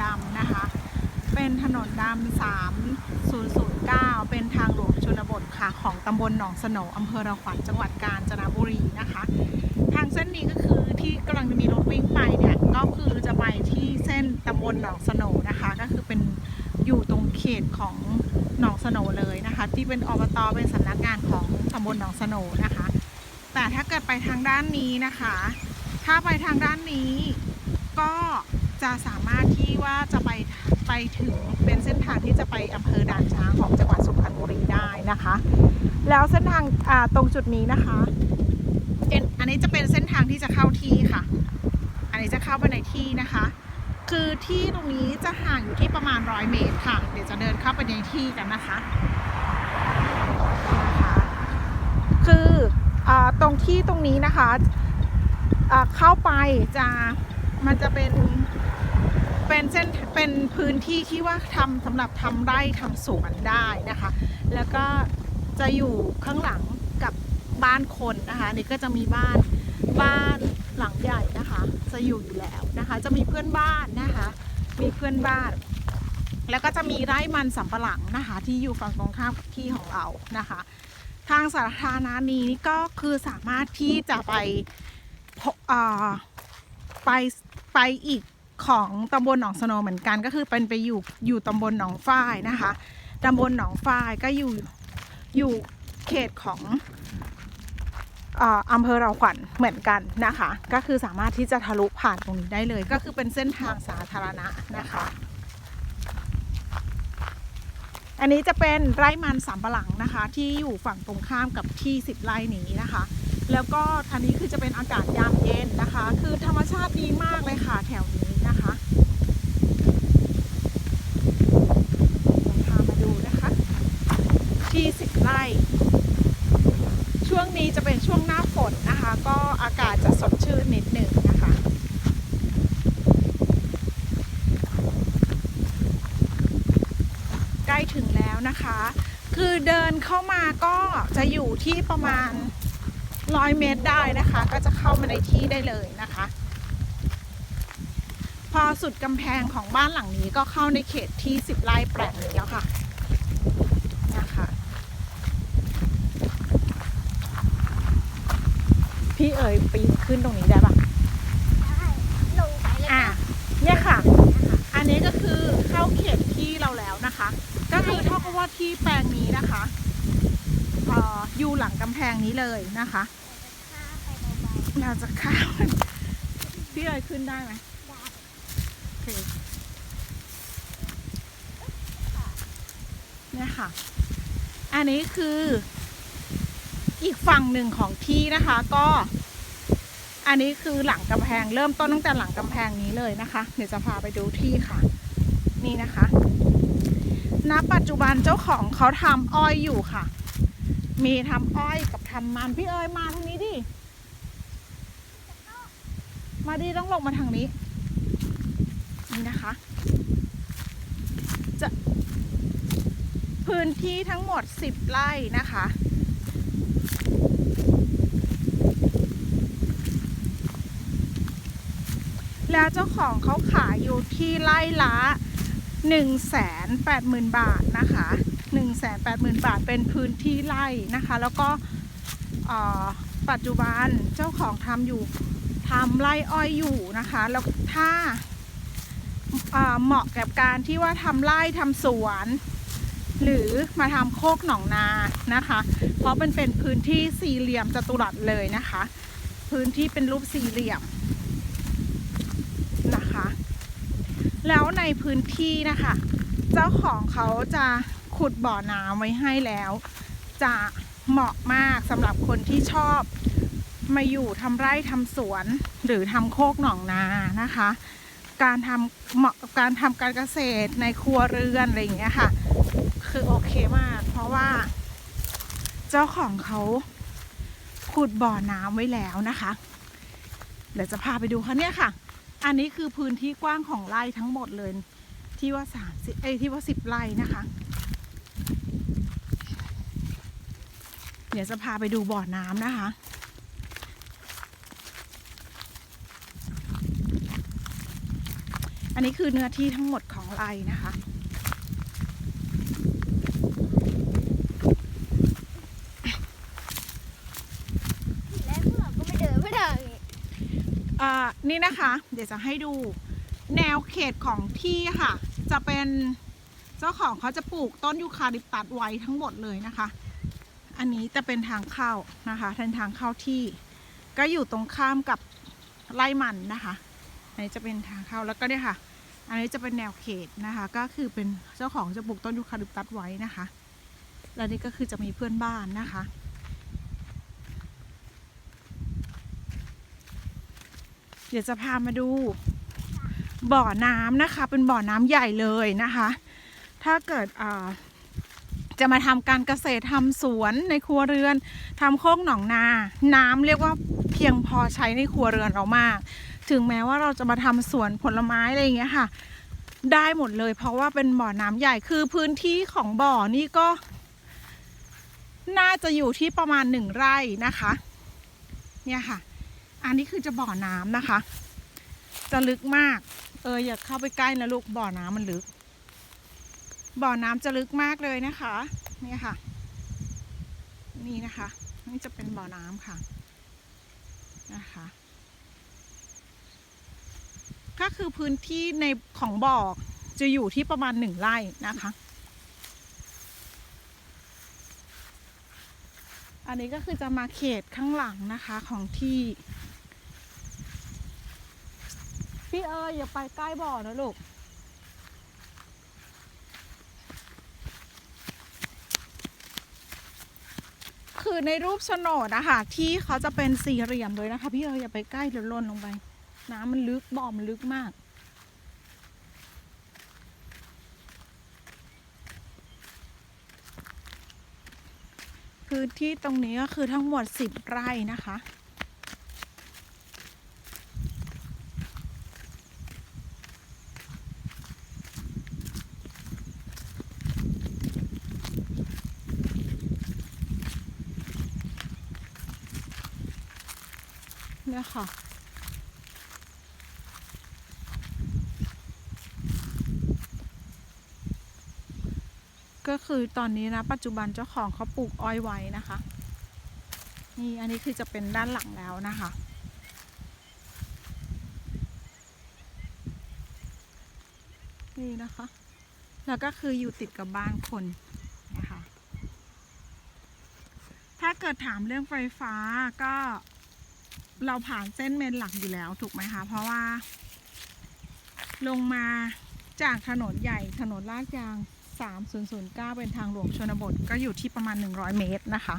จะเป็นถนนดำนะคะ เป็นถนนดำ3009 เป็นทางหลวงชนบทค่ะ ของตำบลหนองสโหนอำเภอระขวัญจังหวัดกาญจนบุรีนะคะ ทางเส้นนี้ก็คือที่กำลังจะมีรถวิ่งไปเนี่ย ก็คือจะไปที่เส้นตำบลหนองสโหนนะคะ ก็คือเป็นอยู่ตรงเขตของหนองสโหนเลยนะคะ ที่เป็นอบตเป็นสำนักงานของตำบลหนองสโหนนะคะ แต่ถ้าเกิดไปทางด้านนี้นะคะ ถ้าไปทางด้านนี้ก็ จะสามารถที่ว่าจะไปไปถึงเป็นเส้นทางที่จะไปอำเภอด่านช้างของจังหวัดสุพรรณบุรีได้นะคะ แล้วเส้นทางอ่าตรงจุดนี้นะคะเป็นอันนี้จะเป็นเส้นทางที่จะเข้าที่ค่ะ อันนี้จะเข้าไปในที่นะคะ คือที่ตรงนี้จะห่างอยู่ที่ประมาณร้อยเมตรค่ะ เดี๋ยวจะเดินเข้าไปในที่กันนะคะคืออาตรงที่ตรงนี้นะคะอ่าเข้าไปจะมันจะเป็น เป็นเส้นเป็นพื้นที่ที่ว่าทำสำหรับทำไร่ทำสวนได้นะคะ แล้วก็จะอยู่ข้างหลังกับบ้านคนนะคะนี่ก็จะมีบ้านบ้านหลังใหญ่นะคะ จะอยู่อยู่แล้วนะคะ จะมีเพื่อนบ้านนะคะ มีเพื่อนบ้าน แล้วก็จะมีไร่มันสำปะหลังนะคะ ที่อยู่ฝั่งตรงข้ามกับที่ของเรานะคะ ทางสาธารณะนี้ก็คือสามารถที่จะไปไปไปอีก ของตำบลหนองสโนเหมือนกัน ก็คือเป็นไปอยู่อยู่ตำบลหนองฝ้ายนะคะตำบลหนองฝ้ายก็อยู่อยู่เขตของอาอำเภอเราขวัญเหมือนกันนะคะ ก็คือสามารถที่จะทะลุผ่านตรงนี้ได้เลย ก็คือเป็นเส้นทางสาธารณะนะคะ อันนี้จะเป็นไร่มันสำปะหลังนะคะ ที่อยู่ฝั่งตรงข้ามกับที่สิบไร่นี้นะคะ แล้วก็อันนี้คือจะเป็นอากาศยามเย็นนะคะ คือธรรมชาติดีมากเลยค่ะแถวนี้ นะคะพามาดูนะคะ ที่สิบไร่ ช่วงนี้จะเป็นช่วงหน้าฝนนะคะ ก็อากาศจะสดชื่นนิดหนึ่งนะคะใกล้ถึงแล้วนะคะ คือเดินเข้ามาก็จะอยู่ที่ประมาณร้อยเมตรได้นะคะ ก็จะเข้ามาในที่ได้เลยนะคะ พอสุดกำแพงของบ้านหลังนี้ก็เข้าในเขตที่สิบไร่แปลงนี้แล้วค่ะนะคะพี่เอ๋ยปีนขึ้นตรงนี้ได้ปะได้ลงไปแล้วอะเนี่ยค่ะ อันนี้ก็คือเข้าเขตที่เราแล้วนะคะ ก็คือเท่ากับว่าที่แปลงนี้นะคะเอ่ออยู่หลังกำแพงนี้เลยนะคะข้ามไปเบาเราจะข้ามพี่เอ๋ยขึ้นได้ไหมๆได้โอ เนี่ยค่ะ อันนี้คือ อีกฝั่งหนึ่งของที่นะคะก็ อันนี้คือหลังกำแพง เริ่มต้นตั้งแต่หลังกำแพงนี้เลยนะคะ เดี๋ยวจะพาไปดูที่ค่ะ นี่นะคะณปัจจุบันเจ้าของเขาทำอ้อยอยู่ค่ะ มีทำอ้อยกับทำมันพี่เอ๋ยมาทางนี้ดิ มาดิต้องลงมาทางนี้ นะคะ จะพื้นที่ทั้งหมด 10 ไร่นะคะแล้วเจ้าของเขาขายอยู่ที่ไร่ละ 1 8 0 0 0 0 บาทนะคะ 1 8 0 0 0 0 บาทเป็นพื้นที่ไร่นะคะ แล้วก็ปัจจุบันเจ้าของทำอยู่ทำไร่อ้อยอยู่นะคะ แล้วถ้า เหมาะกับการที่ว่าทำไร่ทำสวน หรือมาทำโคกหนองนานะคะ เพราะมันเป็นพื้นที่สี่เหลี่ยมจัตุรัสเลยนะคะ พื้นที่เป็นรูปสี่เหลี่ยมนะคะ แล้วในพื้นที่นะคะ เจ้าของเขาจะขุดบ่อน้ำไว้ให้แล้ว จะเหมาะมากสำหรับคนที่ชอบมาอยู่ทำไร่ทำสวนหรือทำโคกหนองนานะคะ การทำเหมาะกับการทำการเกษตรในครัวเรือนอะไรอย่างเงี้ยค่ะ คือโอเคมาก เพราะว่า เจ้าของเขาขุดบ่อน้ำไว้แล้วนะคะเดี๋ยวจะพาไปดูค่ะเนี่ยค่ะ อันนี้คือพื้นที่กว้างของไร่ทั้งหมดเลย ที่ว่าสามสิบเอ้ที่ว่าสิบไร่นะคะ เดี๋ยวจะพาไปดูบ่อน้ำนะคะ นอันนี้คือเนื้อที่ทั้งหมดของไร่นะคะ แล้วพวกเราก็ไม่เดินไม่ได้อ่านี่นะคะ เดี๋ยวจะให้ดูแนวเขตของที่ค่ะ จะเป็นเจ้าของเขาจะปลูกต้นยูคาลิปตัสไว้ทั้งหมดเลยนะคะ อันนี้จะเป็นทางเข้านะคะทางทางเข้าที่ ก็อยู่ตรงข้ามกับไร่มันนะคะอันนี้จะเป็นทางเข้าแล้วก็เนี่ยค่ะ อันนี้จะเป็นแนวเขตนะคะ ก็คือเป็นเจ้าของจะปลูกต้นยูคาลิปตัสไว้นะคะ แล้วนี่ก็คือจะมีเพื่อนบ้านนะคะ เดี๋ยวจะพามาดูบ่อน้ำนะคะ เป็นบ่อน้ำใหญ่เลยนะคะ ถ้าเกิดจะมาทำการเกษตรทำสวนในครัวเรือนทำโคกหนองนา น้ำเรียกว่าเพียงพอใช้ในครัวเรือนเรามาก ถึงแม้ว่าเราจะมาทำสวนผลไม้อะไรอย่างเงี้ยค่ะ ได้หมดเลยเพราะว่าเป็นบ่อน้ำใหญ่คือพื้นที่ของบ่อนี่ก็ น่าจะอยู่ที่ประมาณหนึ่งไร่นะคะ เนี่ยค่ะ อันนี้คือจะบ่อน้ำนะคะ จะลึกมาก เอออย่าเข้าไปใกล้นะลูกบ่อน้ำมันลึก บ่อน้ำจะลึกมากเลยนะคะ เนี่ยค่ะ นี่นะคะ นี่จะเป็นบ่อน้ำค่ะนะคะ ก็คือพื้นที่ในของบ่อจะอยู่ที่ประมาณหนึ่งไร่นะคะ อันนี้ก็คือจะมาเขตข้างหลังนะคะของที่ พี่เอ๋ยอย่าไปใกล้บ่อนะลูกคือในรูปโฉนดอะค่ะที่เขาจะเป็นสี่เหลี่ยมเลยนะคะ พี่เอ๋อย่าไปใกล้เดี๋ยวล่นลงไป น้ำมันลึกบ่อมันลึกมาก พื้นที่ตรงนี้ก็คือทั้งหมดสิบไร่นะคะเนี่ยค่ะ ก็คือตอนนี้นะ ปัจจุบันเจ้าของเขาปลูกอ้อยไว้นะคะ นี่อันนี้คือจะเป็นด้านหลังแล้วนะคะ นี่นะคะ แล้วก็คืออยู่ติดกับบ้านคนนะคะ ถ้าเกิดถามเรื่องไฟฟ้าก็เราผ่านเส้นเมนหลักอยู่แล้วถูกไหมคะ เพราะว่า ลงมาจากถนนใหญ่ถนนลาดยาง 3009 เป็นทางหลวงชนบทก็อยู่ที่ประมาณ 100 เมตรนะคะ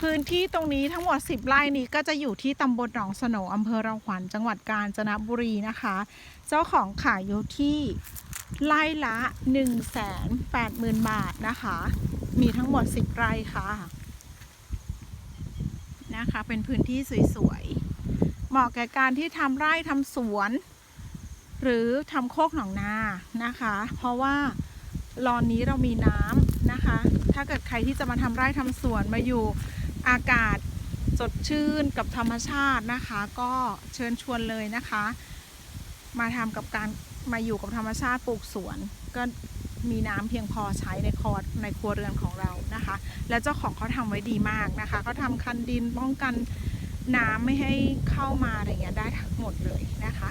พื้นที่ตรงนี้ทั้งหมด 10 ไร่นี้ก็จะอยู่ที่ตำบลหนองสโหนอำเภอเราขวัญจังหวัดกาญจนบุรีนะคะ เจ้าของขายอยู่ที่ไร่ละ 180,000 บาทนะคะ มีทั้งหมด 10 ไร่ค่ะนะคะ เป็นพื้นที่สวยๆ เหมาะแก่การที่ทำไร่ทำสวน หรือทำโคกหนองนานะคะ เพราะว่าลอนนี้เรามีน้ำนะคะ ถ้าเกิดใครที่จะมาทำไร่ทำสวนมาอยู่อากาศสดชื่นกับธรรมชาตินะคะ ก็เชิญชวนเลยนะคะ มาทำกับการมาอยู่กับธรรมชาติปลูกสวน ก็มีน้ำเพียงพอใช้ในคอในครัวเรือนของเรานะคะ และเจ้าของเขาทำไว้ดีมากนะคะเขาทำคันดินป้องกันน้ำไม่ให้เข้ามาอะไรเงี้ยได้ทั้งหมดเลยนะคะ